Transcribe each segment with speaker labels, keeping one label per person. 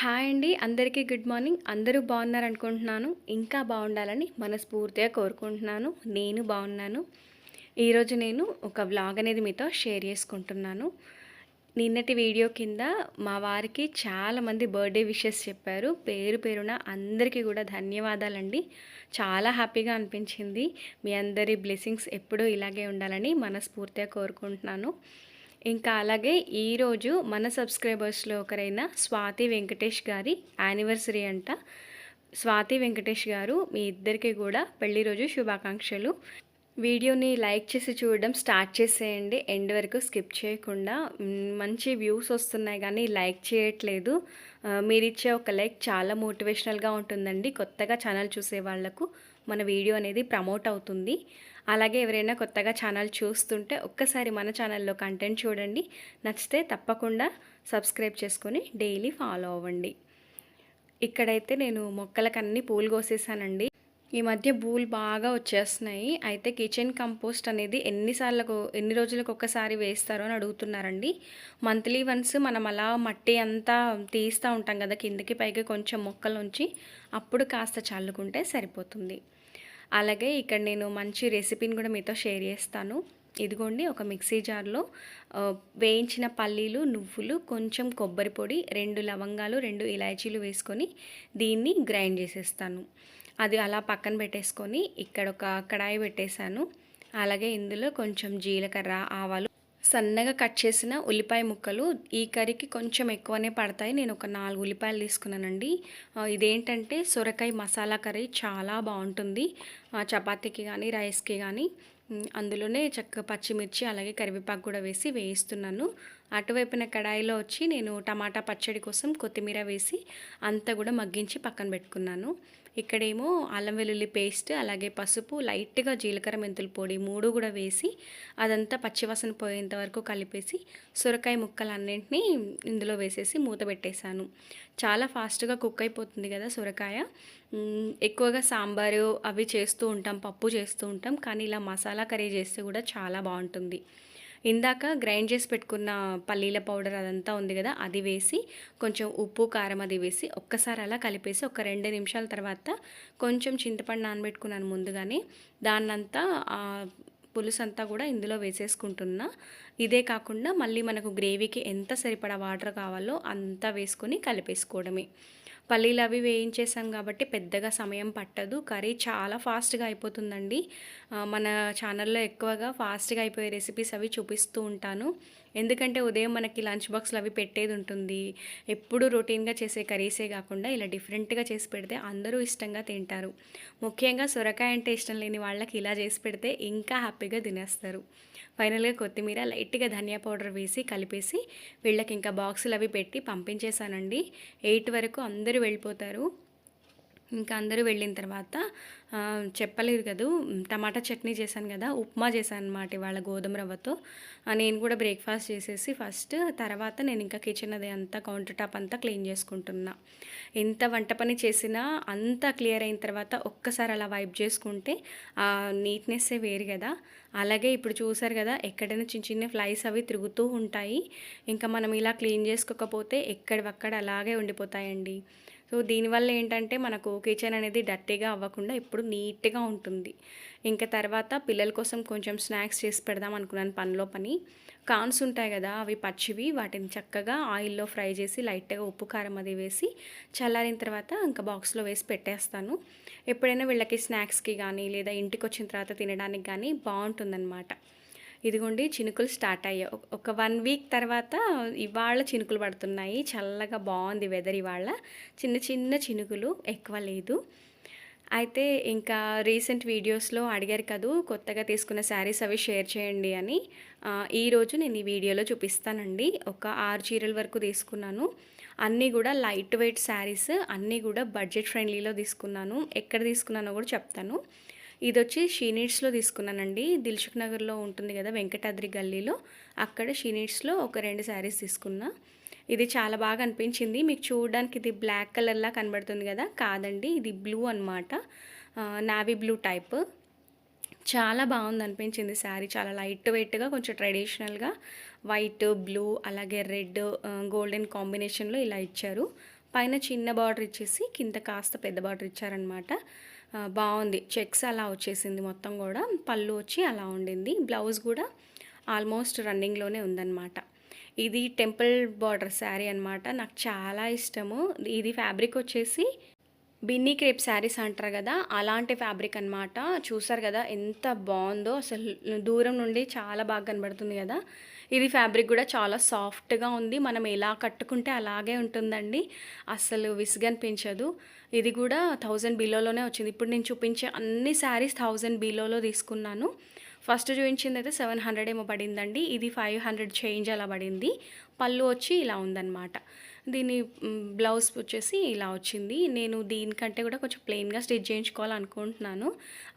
Speaker 1: Hi అండి. అందరికీ good morning. అందరూ బాగున్నారు అనుకుంటున్నాను ఇంకా బాగుండాలని మనస్ఫూర్తిగా కోరుకుంటున్నాను. నేను బాగున్నాను. ఈరోజు నేను ఒక వ్లాగ్ అనేది మీతో షేర్ చేసుకుంటున్నాను. నిన్నటి వీడియో కింద మా వారికి చాలామంది బర్త్డే విషెస్ చెప్పారు. పేరు పేరున అందరికీ కూడా ధన్యవాదాలండి. చాలా హ్యాపీగా అనిపించింది. మీ అందరి బ్లెస్సింగ్స్ ఎప్పుడూ ఇలాగే ఉండాలని మనస్ఫూర్తిగా కోరుకుంటున్నాను. ఇంకా అలాగే ఈరోజు మన సబ్స్క్రైబర్స్లో ఒకరైన స్వాతి వెంకటేష్ గారి యానివర్సరీ అంట. స్వాతి వెంకటేష్ గారు మీ ఇద్దరికి కూడా పెళ్ళి రోజు శుభాకాంక్షలు. వీడియోని లైక్ చేసి చూడడం స్టార్ట్ చేసేయండి. ఎండ్ వరకు స్కిప్ చేయకుండా. మంచి వ్యూస్ వస్తున్నాయి కానీ లైక్ చేయట్లేదు. మీరిచ్చే ఒక లైక్ చాలా మోటివేషనల్గా ఉంటుందండి. కొత్తగా ఛానల్ చూసే వాళ్ళకు మన వీడియో అనేది ప్రమోట్ అవుతుంది. అలాగే ఎవరైనా కొత్తగా ఛానల్ చూస్తుంటే ఒక్కసారి మన ఛానల్లో కంటెంట్ చూడండి. నచ్చితే తప్పకుండా సబ్స్క్రైబ్ చేసుకొని డైలీ ఫాలో అవ్వండి. ఇక్కడైతే నేను మొక్కలకన్నీ అన్ని పూలు కోసేసానండి. ఈ మధ్య పూలు బాగా వచ్చేస్తున్నాయి. అయితే కిచెన్ కంపోస్ట్ అనేది ఎన్నిసార్లకు ఎన్ని రోజులకు ఒక్కసారి వేస్తారో అని అడుగుతున్నారండి. మంత్లీ వన్స్ మనం అలా మట్టి అంతా తీస్తూ ఉంటాం కదా కిందకి పైకి కొంచెం మొక్కలు ఉంచి అప్పుడు కాస్త చల్లుకుంటే సరిపోతుంది. అలాగే ఇక్కడ నేను మంచి రెసిపీని కూడా మీతో షేర్ చేస్తాను. ఇదిగోండి ఒక మిక్సీ జార్లో వేయించిన పల్లీలు నువ్వులు కొంచెం కొబ్బరి పొడి రెండు లవంగాలు రెండు ఇలాచీలు వేసుకొని దీన్ని గ్రైండ్ చేసేస్తాను. అది అలా పక్కన పెట్టేసుకొని ఇక్కడ ఒక కడాయి పెట్టేశాను. అలాగే ఇందులో కొంచెం జీలకర్ర ఆవాలు సన్నగా కట్ చేసిన ఉల్లిపాయ ముక్కలు ఈ కర్రీకి కొంచెం ఎక్కువనే పడతాయి. నేను ఒక నాలుగు ఉల్లిపాయలు తీసుకున్నానండి. ఇదేంటంటే సొరకాయ మసాలా కర్రీ చాలా బాగుంటుంది. చపాతీకి కానీ రైస్కి కానీ అందులోనే చక్క పచ్చిమిర్చి అలాగే కరివేపాకు కూడా వేసి వేయిస్తున్నాను. అటువైపున కడాయిలో వచ్చి నేను టమాటా పచ్చడి కోసం కొత్తిమీర వేసి అంతా కూడా మగ్గించి పక్కన పెట్టుకున్నాను. ఇక్కడేమో అల్లం వెల్లుల్లి పేస్ట్ అలాగే పసుపు లైట్గా జీలకర్ర మెంతుల పొడి మూడు కూడా వేసి అదంతా పచ్చివాసన పోయేంత వరకు కలిపేసి సొరకాయ ముక్కలన్నింటినీ ఇందులో వేసేసి మూత పెట్టేశాను. చాలా ఫాస్ట్గా కుక్ అయిపోతుంది కదా సొరకాయ. ఎక్కువగా సాంబారు అవి చేస్తూ ఉంటాం పప్పు చేస్తూ ఉంటాం కానీ ఇలా మసాలా కర్రీ చేస్తే కూడా చాలా బాగుంటుంది. ఇందాక గ్రైండ్ చేసి పెట్టుకున్న పల్లీల పౌడర్ అదంతా ఉంది కదా అది వేసి కొంచెం ఉప్పు కారం అది వేసి ఒక్కసారి అలా కలిపేసి ఒక రెండు నిమిషాల తర్వాత కొంచెం చింతపండు నానబెట్టుకున్నాను ముందుగానే. దాన్నంతా పులుసు అంతా కూడా ఇందులో వేసేసుకుంటున్నా. ఇదే కాకుండా మళ్ళీ మనకు గ్రేవీకి ఎంత సరిపడా వాటర్ కావాలో అంతా వేసుకొని కలిపేసుకోవడమే. పల్లీలు అవి వేయించేసాం కాబట్టి పెద్దగా సమయం పట్టదు. కర్రీ చాలా ఫాస్ట్గా అయిపోతుందండి. మన ఛానల్లో ఎక్కువగా ఫాస్ట్గా అయిపోయే రెసిపీస్ అవి చూపిస్తూ ఉంటాను. ఎందుకంటే ఉదయం మనకి లంచ్ బాక్స్లు అవి పెట్టేది ఉంటుంది. ఎప్పుడు రొటీన్గా చేసే కర్రీసే కాకుండా ఇలా డిఫరెంట్గా చేసి పెడితే అందరూ ఇష్టంగా తింటారు. ముఖ్యంగా సొరకాయ అంటే ఇష్టం లేని వాళ్ళకి ఇలా చేసి పెడితే ఇంకా హ్యాపీగా తినేస్తారు. ఫైనల్గా కొత్తిమీర లైట్గా ధనియా పౌడర్ వేసి కలిపేసి వీళ్ళకి ఇంకా బాక్సులు అవి పెట్టి పంపించేశానండి. ఎయిట్ వరకు అందరూ వెళ్ళిపోతారు. ఇంకా అందరూ వెళ్ళిన తర్వాత చెప్పలేదు కదా. టమాటా చట్నీ చేశాను కదా ఉప్మా చేశాను అనమాట ఇవాళ గోధుమ రవ్వతో. నేను కూడా బ్రేక్ఫాస్ట్ చేసేసి ఫస్ట్ తర్వాత నేను ఇంకా కిచెన్ అది అంతా కౌంటర్ టాప్ అంతా క్లీన్ చేసుకుంటున్నా. ఎంత వంట పని చేసినా అంతా క్లియర్ అయిన తర్వాత ఒక్కసారి అలా వైప్ చేసుకుంటే ఆ నీట్నెస్సే వేరు కదా. అలాగే ఇప్పుడు చూసారు కదా ఎక్కడైనా చిన్న చిన్న ఫ్లైస్ అవి తిరుగుతూ ఉంటాయి. ఇంకా మనం ఇలా క్లీన్ చేసుకోకపోతే ఎక్కడివక్కడ అలాగే ఉండిపోతాయండి. సో దీనివల్ల ఏంటంటే మనకు కిచెన్ అనేది డర్టీగా అవ్వకుండా ఇప్పుడు నీట్గా ఉంటుంది. ఇంకా తర్వాత పిల్లల కోసం కొంచెం స్నాక్స్ చేసి పెడదాం అనుకున్నాను పనిలో పని. కాన్స్ ఉంటాయి కదా అవి పచ్చివి వాటిని చక్కగా ఆయిల్లో ఫ్రై చేసి లైట్గా ఉప్పు కారం అది వేసి చల్లారిన తర్వాత ఇంకా బాక్స్లో వేసి పెట్టేస్తాను. ఎప్పుడైనా వీళ్ళకి స్నాక్స్కి కానీ లేదా ఇంటికి వచ్చిన తర్వాత తినడానికి కానీ బాగుంటుందన్నమాట. ఇదిగోండి చినుకులు స్టార్ట్ అయ్యాయి. ఒక- వన్ వీక్ తర్వాత ఇవాళ చినుకులు పడుతున్నాయి. చల్లగా బాగుంది వెదర్ ఇవాళ. చిన్న చిన్న చినుకులు ఎక్కువ లేదు. అయితే ఇంకా రీసెంట్ వీడియోస్లో అడిగారు కదూ కొత్తగా తీసుకున్న శారీస్ అవి షేర్ చేయండి అని. ఈరోజు నేను ఈ వీడియోలో చూపిస్తానండి. ఒక ఆరు చీరల వరకు తీసుకున్నాను. అన్నీ కూడా లైట్ వెయిట్ శారీస్ అన్నీ కూడా బడ్జెట్ ఫ్రెండ్లీలో తీసుకున్నాను. ఎక్కడ తీసుకున్నానో కూడా చెప్తాను. ఇది వచ్చి షీనీడ్స్లో తీసుకున్నానండి. దిల్సుఖ్ నగర్లో ఉంటుంది కదా వెంకటాద్రి గల్లీలో. అక్కడ షీనీడ్స్లో ఒక రెండు శారీస్ తీసుకున్నా. ఇది చాలా బాగా అనిపించింది. మీకు చూడడానికి ఇది బ్లాక్ కలర్లా కనబడుతుంది కదా? కాదండి ఇది బ్లూ అనమాట నావీ బ్లూ టైప్. చాలా బాగుంది అనిపించింది శారీ. చాలా లైట్ వెయిట్గా కొంచెం ట్రెడిషనల్గా వైట్ బ్లూ అలాగే రెడ్ గోల్డెన్ కాంబినేషన్లో ఇలా ఇచ్చారు. పైన చిన్న బార్డర్ ఇచ్చేసి కింద కాస్త పెద్ద బార్డర్ ఇచ్చారనమాట బాగుంది. చెక్స్ అలా వచ్చేసింది మొత్తం కూడా. పళ్ళు వచ్చి అలా ఉండింది. బ్లౌజ్ కూడా ఆల్మోస్ట్ రన్నింగ్లోనే ఉందన్నమాట. ఇది టెంపుల్ బార్డర్ శారీ అన్నమాట. నాకు చాలా ఇష్టము. ఇది ఫ్యాబ్రిక్ వచ్చేసి బిన్నీ క్రేప్ శారీస్ అంటారు కదా అలాంటి ఫ్యాబ్రిక్ అన్నమాట. చూసారు కదా ఎంత బాగుందో. అసలు దూరం నుండి చాలా బాగా కనబడుతుంది కదా. ఇది ఫ్యాబ్రిక్ కూడా చాలా సాఫ్ట్గా ఉంది. మనం ఎలా కట్టుకుంటే అలాగే ఉంటుందండి. అసలు విసుగనిపించదు ఇది కూడా థౌజండ్ బిలోలోనే వచ్చింది. ఇప్పుడు నేను చూపించే అన్ని శారీస్ థౌజండ్ బిలోలో తీసుకున్నాను. ఫస్ట్ చూపించింది అయితే సెవెన్ హండ్రెడ్ ఏమో పడిందండి. ఇది ఫైవ్ హండ్రెడ్ చేంజ్ అలా పడింది. పళ్ళు వచ్చి ఇలా ఉందన్నమాట. దీని బ్లౌజ్ వచ్చేసి ఇలా వచ్చింది. నేను దీనికంటే కూడా కొంచెం ప్లెయిన్గా స్టిచ్ చేయించుకోవాలనుకుంటున్నాను.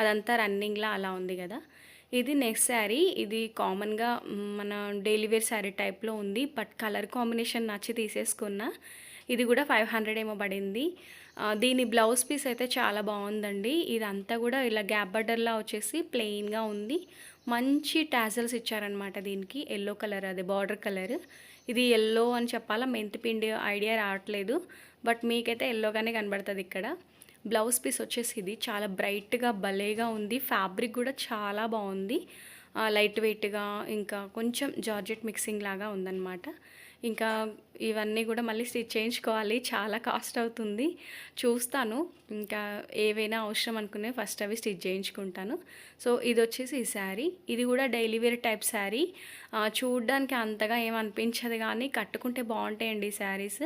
Speaker 1: అదంతా రన్నింగ్లా అలా ఉంది కదా. ఇది నెక్స్ట్ శారీ. ఇది కామన్గా మన డైలీ వేర్ శారీ టైప్లో ఉంది. బట్ కలర్ కాంబినేషన్ నచ్చి తీసేసుకున్నా. ఇది కూడా ఫైవ్ హండ్రెడ్ ఏమో పడింది. దీని బ్లౌజ్ పీస్ అయితే చాలా బాగుందండి. ఇదంతా కూడా ఇలా గ్యాప్ బర్డర్లా వచ్చేసి ప్లెయిన్గా ఉంది. మంచి టాజల్స్ ఇచ్చారనమాట దీనికి. ఎల్లో కలర్ అదే బార్డర్ కలర్. ఇది ఎల్లో అని చెప్పాలా? మెంతి పిండి ఐడియా రావట్లేదు. బట్ మీకైతే ఎల్లోగానే కనబడుతుంది ఇక్కడ. బ్లౌజ్ పీస్ వచ్చేసి ఇది చాలా బ్రైట్గా భలేగా ఉంది. ఫ్యాబ్రిక్ కూడా చాలా బాగుంది. Ah, లైట్ వెయిట్గా ఇంకా కొంచెం జార్జెట్ మిక్సింగ్ లాగా ఉందన్నమాట. ఇంకా ఇవన్నీ కూడా మళ్ళీ స్టిచ్ చేయించుకోవాలి. చాలా కాస్ట్ అవుతుంది. చూస్తాను. ఇంకా ఏవైనా అవసరం అనుకునే ఫస్ట్ అవి స్టిచ్ చేయించుకుంటాను. సో ఇది వచ్చేసి ఈ శారీ. ఇది కూడా డైలీ వేర్ టైప్ శారీ. చూడడానికి అంతగా ఏమనిపించదు కానీ కట్టుకుంటే బాగుంటాయండి ఈ శారీస్.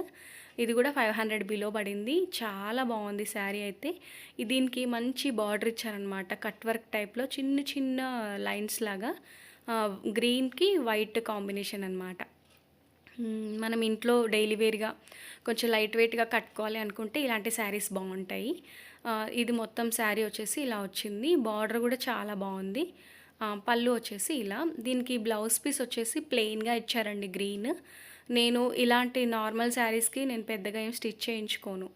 Speaker 1: ఇది కూడా ఫైవ్ హండ్రెడ్ బిలో పడింది. చాలా బాగుంది శారీ అయితే. దీనికి మంచి బార్డర్ ఇచ్చారనమాట. కట్ వర్క్ టైప్లో చిన్న చిన్న లైన్స్ లాగా. గ్రీన్కి వైట్ కాంబినేషన్ అనమాట. మనం ఇంట్లో డైలీ వేర్గా కొంచెం లైట్ వెయిట్గా కట్టుకోవాలి అనుకుంటే ఇలాంటి శారీస్ బాగుంటాయి. ఇది మొత్తం శారీ వచ్చేసి ఇలా వచ్చింది. బార్డర్ కూడా చాలా బాగుంది. పళ్ళు వచ్చేసి ఇలా. దీనికి బ్లౌజ్ పీస్ వచ్చేసి ప్లెయిన్గా ఇచ్చారండి గ్రీన్. నేను ఇలాంటి నార్మల్ శారీస్కి నేను పెద్దగా ఏం స్టిచ్ చేయించుకోను.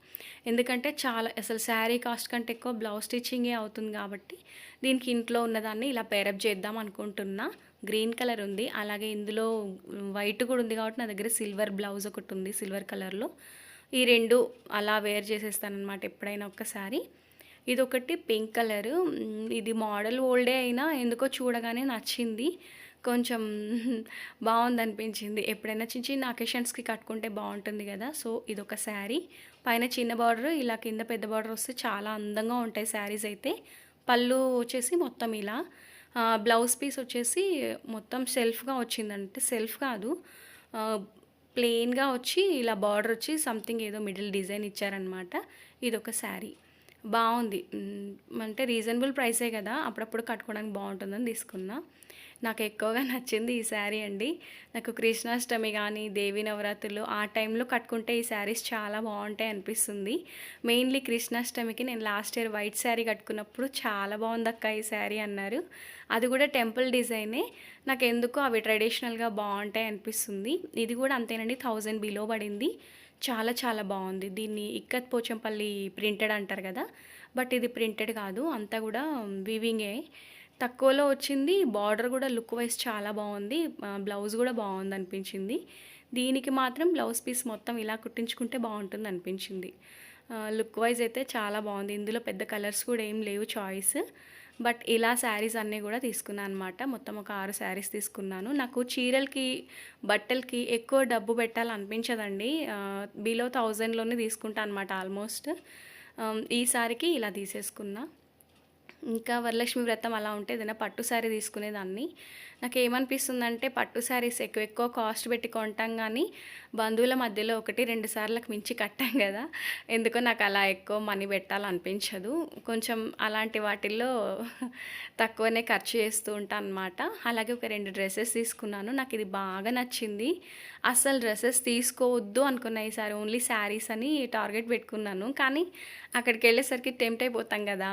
Speaker 1: ఎందుకంటే చాలా అసలు శారీ కాస్ట్ కంటే ఎక్కువ బ్లౌజ్ స్టిచ్చింగే అవుతుంది కాబట్టి దీనికి ఇంట్లో ఉన్నదాన్ని ఇలా పేరప్ చేద్దాం అనుకుంటున్నా. గ్రీన్ కలర్ ఉంది. అలాగే ఇందులో వైట్ కూడా ఉంది కాబట్టి నా దగ్గర సిల్వర్ బ్లౌజ్ ఒకటి ఉంది సిల్వర్ కలర్లో. ఈ రెండు అలా వేర్ చేసేస్తానమాట ఎప్పుడైనా ఒక్కసారి. ఇది ఒకటి పింక్ కలర్. ఇది మోడల్ ఓల్డే అయినా ఎందుకో చూడగానే నచ్చింది. కొంచెం బాగుంది అనిపించింది ఎప్పుడైనా చిన్న చిన్న అకేషన్స్కి కట్టుకుంటే బాగుంటుంది కదా. సో ఇది ఒక శారీ. పైన చిన్న బార్డర్ ఇలా కింద పెద్ద బార్డర్ వస్తే చాలా అందంగా ఉంటాయి శారీస్ అయితే. పళ్ళు వచ్చేసి మొత్తం ఇలా. బ్లౌజ్ పీస్ వచ్చేసి మొత్తం సెల్ఫ్గా వచ్చిందంటే సెల్ఫ్ కాదు. ప్లెయిన్గా వచ్చి ఇలా బార్డర్ వచ్చి సంథింగ్ ఏదో మిడిల్ డిజైన్ ఇచ్చారనమాట ఇది ఒక శారీ. బాగుంది. అంటే రీజనబుల్ ప్రైసే కదా. అప్పుడప్పుడు కట్టుకోవడానికి బాగుంటుందని తీసుకున్నా. నాకు ఎక్కువగా నచ్చింది ఈ శారీ అండి. నాకు కృష్ణాష్టమి కానీ దేవి నవరాత్రులు ఆ టైంలో కట్టుకుంటే ఈ శారీస్ చాలా బాగుంటాయి అనిపిస్తుంది. మెయిన్లీ కృష్ణాష్టమికి నేను లాస్ట్ ఇయర్ వైట్ శారీ కట్టుకున్నప్పుడు చాలా బాగుంది అక్క ఈ శారీ అన్నారు. అది కూడా టెంపుల్ డిజైనే. నాకు ఎందుకో అవి ట్రెడిషనల్గా బాగుంటాయి అనిపిస్తుంది. ఇది కూడా అంతేనండి థౌజండ్ బిలో పడింది. చాలా చాలా బాగుంది. దీన్ని ఇక్కత్ పోచంపల్లి ప్రింటెడ్ అంటారు కదా? బట్ ఇది ప్రింటెడ్ కాదు అంతా కూడా వివింగే. తక్కువలో వచ్చింది. బార్డర్ కూడా లుక్ వైజ్ చాలా బాగుంది. బ్లౌజ్ కూడా బాగుంది అనిపించింది దీనికి మాత్రం బ్లౌజ్ పీస్ మొత్తం ఇలా కుట్టించుకుంటే బాగుంటుంది అనిపించింది లుక్ వైజ్ అయితే చాలా బాగుంది. ఇందులో పెద్ద కలర్స్ కూడా ఏం లేవు చాయిస్. బట్ ఇలా శారీస్ అన్నీ కూడా తీసుకున్నాను అనమాట మొత్తం ఒక ఆరు శారీస్ తీసుకున్నాను. నాకు చీరలకి బట్టలకి ఎక్కువ డబ్బు పెట్టాలనిపించదండి. బిలో థౌజండ్లోనే తీసుకుంటాను అనమాట ఆల్మోస్ట్. ఈసారికి ఇలా తీసేసుకున్నా. ఇంకా వరలక్ష్మి వ్రతం అలా ఉంటే ఏదైనా పట్టు శారీ తీసుకునేదాన్ని. నాకు ఏమనిపిస్తుందంటే పట్టు శారీస్ ఎక్కువ ఎక్కువ కాస్ట్ పెట్టి కొంటాం కానీ బంధువుల మధ్యలో ఒకటి రెండు సార్లకు మించి కట్టాం కదా. ఎందుకో నాకు అలా ఎక్కువ మనీ పెట్టాలనిపించదు. కొంచెం అలాంటి వాటిల్లో తక్కువనే ఖర్చు చేస్తూ ఉంటాను అనమాట అలాగే ఒక రెండు డ్రెస్సెస్ తీసుకున్నాను. నాకు ఇది బాగా నచ్చింది. అసలు డ్రెస్సెస్ తీసుకోవద్దు అనుకున్న ఈసారి ఓన్లీ శారీస్ అని టార్గెట్ పెట్టుకున్నాను. కానీ అక్కడికి వెళ్ళేసరికి టెంప్ట్ అయిపోతాం కదా.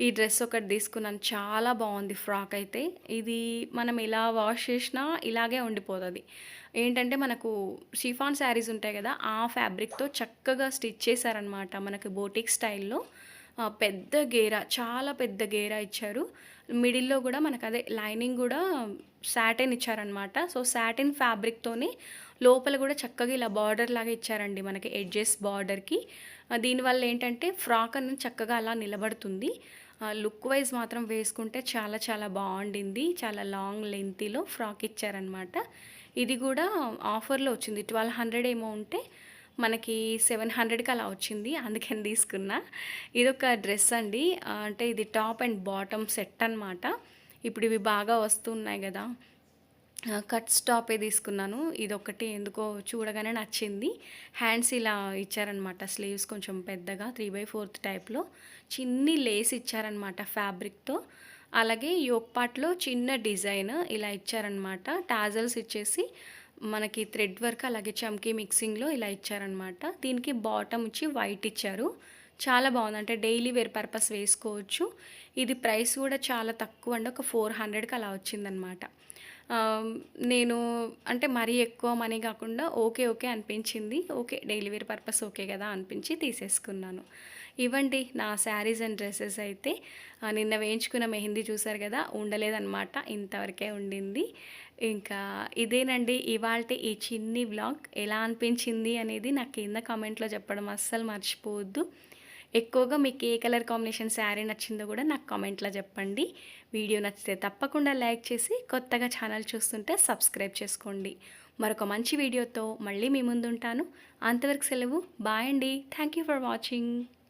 Speaker 1: ఈ డ్రెస్ ఒకటి తీసుకున్నాను. చాలా బాగుంది ఫ్రాక్ అయితే. ఇది మనం ఇలా వాష్ చేసినా ఇలాగే ఉండిపోతుంది. ఏంటంటే మనకు షిఫాన్ శారీస్ ఉంటాయి కదా ఆ ఫ్యాబ్రిక్తో చక్కగా స్టిచ్ చేశారనమాట మనకి బోటిక్ స్టైల్లో. పెద్ద గేరా చాలా పెద్ద గేరా ఇచ్చారు. మిడిల్లో కూడా మనకు అదే లైనింగ్ కూడా శాటిన్ ఇచ్చారనమాట సో శాటిన్ ఫ్యాబ్రిక్తోనే లోపల కూడా చక్కగా ఇలా బార్డర్ లాగా ఇచ్చారండి మనకి ఎడ్జెస్ బార్డర్కి దీనివల్ల ఏంటంటే ఫ్రాక్ అనేది చక్కగా అలా నిలబడుతుంది. లుక్ వైజ్ మాత్రం వేసుకుంటే చాలా చాలా బాగుండింది. చాలా లాంగ్ లెంతీలో ఫ్రాక్ ఇచ్చారనమాట ఇది కూడా ఆఫర్లో వచ్చింది. ట్వెల్వ్ హండ్రెడ్ ఏమో ఉంటే మనకి సెవెన్ హండ్రెడ్కి అలా వచ్చింది అందుకని తీసుకున్నా. ఇదొక డ్రెస్ అండి. అంటే ఇది టాప్ అండ్ బాటమ్ సెట్ అనమాట ఇప్పుడు ఇవి బాగా వస్తున్నాయి కదా. కట్స్ టాపే తీసుకున్నాను. ఇది ఒకటి ఎందుకో చూడగానే నచ్చింది. హ్యాండ్స్ ఇలా ఇచ్చారనమాట స్లీవ్స్ కొంచెం పెద్దగా త్రీ బై ఫోర్త్ టైప్లో. చిన్ని లేస్ ఇచ్చారనమాట ఫ్యాబ్రిక్తో. అలాగే యోక్ పాట్లో చిన్న డిజైన్ ఇలా ఇచ్చారనమాట టాజల్స్ ఇచ్చేసి మనకి థ్రెడ్ వర్క్ అలాగే చమ్కీ మిక్సింగ్లో ఇలా ఇచ్చారనమాట దీనికి బాటమ్ వచ్చి వైట్ ఇచ్చారు. చాలా బాగుంది. అంటే డైలీ వేర్ పర్పస్ వేసుకోవచ్చు. ఇది ప్రైస్ కూడా చాలా తక్కువ అండి. ఒక ఫోర్ హండ్రెడ్కి అలా వచ్చిందనమాట నేను అంటే మరీ ఎక్కువ మనీ కాకుండా ఓకే ఓకే అనిపించింది. Okay daily wear purpose okay కదా అనిపించి తీసేసుకున్నాను. ఇవ్వండి నా శారీస్ అండ్ డ్రెస్సెస్ అయితే. నిన్న వేయించుకున్న మెహందీ చూసారు కదా ఉండలేదన్నమాట. ఇంతవరకే ఉండింది. ఇంకా ఇదేనండి ఇవాళ ఈ చిన్ని వ్లాగ్ ఎలా అనిపించింది అనేది నాకు కింద కామెంట్లో చెప్పడం అస్సలు మర్చిపోవద్దు. ఎక్కువగా మీకు ఏ కలర్ కాంబినేషన్ శారీ నచ్చిందో కూడా నాకు కామెంట్లో చెప్పండి. వీడియో నచ్చితే తప్పకుండా లైక్ చేసి కొత్తగా ఛానల్ చూస్తుంటే సబ్స్క్రైబ్ చేసుకోండి. మరొక మంచి వీడియోతో మళ్ళీ మీ ముందుంటాను. అంతవరకు సెలవు. బాయ్ అండి. Thank you for watching.